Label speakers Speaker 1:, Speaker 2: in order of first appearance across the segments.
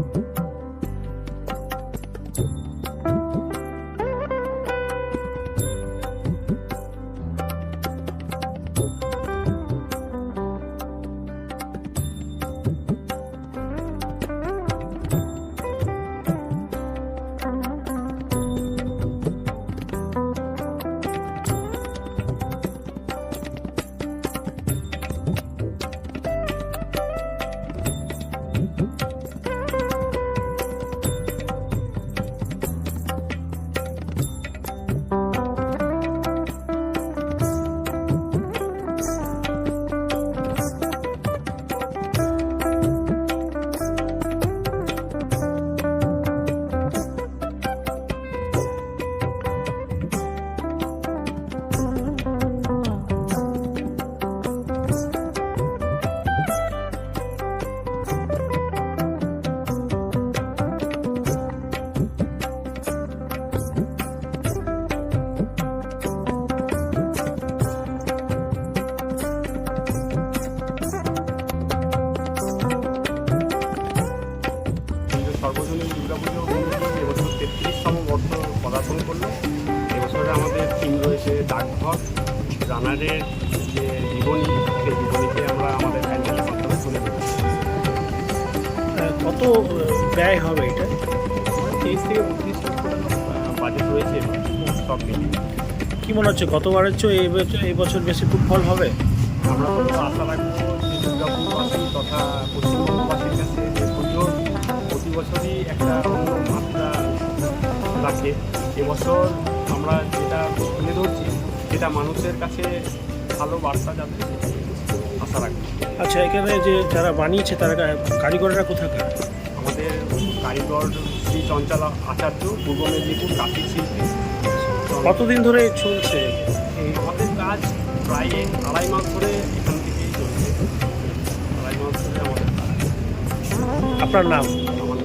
Speaker 1: Mm-hmm. Committee এবছর তেত্রিশতম বর্ষ পদার্পণ করল এবছরে আমাদের থিম রয়েছে ডাকঘর রানারের যে জীবনী সেই আমরা আমাদের প্যান্ডেলের মাধ্যমে তুলে
Speaker 2: আহ, কত ব্যয় হবে এটা?
Speaker 1: তেইশ থেকে বত্রিশ লক্ষ বাজেট রয়েছে সব মিলিয়ে
Speaker 2: কি মনে হচ্ছে গতবারের চেয়ে এই বছর এই বছর বেশি ফুটফল হবে?
Speaker 1: আমরা তো আশা রাখব দুর্গাপুরবাসী তথা পুজো প্রতি বছরই একটা মাত্রা রাখে। এবছর আমরা যেটা তুলে ধরছি যেটা মানুষের কাছে ভালো বার্তা যাবে আশা রাখব
Speaker 2: আচ্ছা এখানে যে যারা বানিয়েছে তারা কারিগররা কোথাকার?
Speaker 1: আমাদের কারিগর শ্রী চঞ্চল আচার্য পূর্ব মেদিনীপুর কাশি শিল্পী।
Speaker 2: কতদিন ধরে চলছে? এই
Speaker 1: আমাদের কাজ প্রায় আড়াই মাস ধরে এখান থেকেই চলছে। আড়াই মাস ধরে আমাদের কাজ।
Speaker 2: আপনার নাম?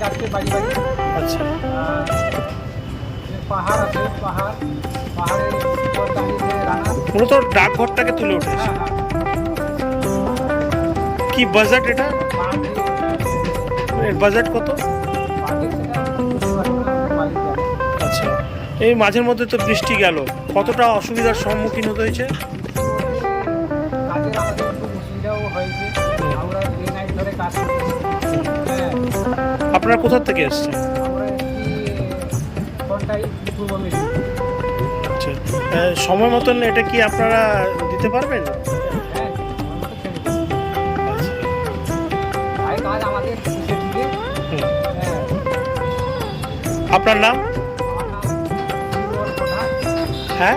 Speaker 3: নিয়ে বাড়ি বাড়ি।
Speaker 2: আচ্ছা।
Speaker 3: পাহাড় আছে পাহাড়। পাহাড়ের
Speaker 2: মূলত ডাকঘরটাকে তুলে উঠেছে।
Speaker 3: হ্যাঁ হ্যাঁ।
Speaker 2: কি বাজেট এটা? বাজেট? কত? আচ্ছা। এই মাঝের মধ্যে তো বৃষ্টি গেল। কতটা অসুবিধার সম্মুখীন হতে হয়েছে? আপনারা কোথা থেকে এসছেন? আচ্ছা সময় মতন এটা কি আপনারা দিতে পারবেন? আপনার নাম? হ্যাঁ?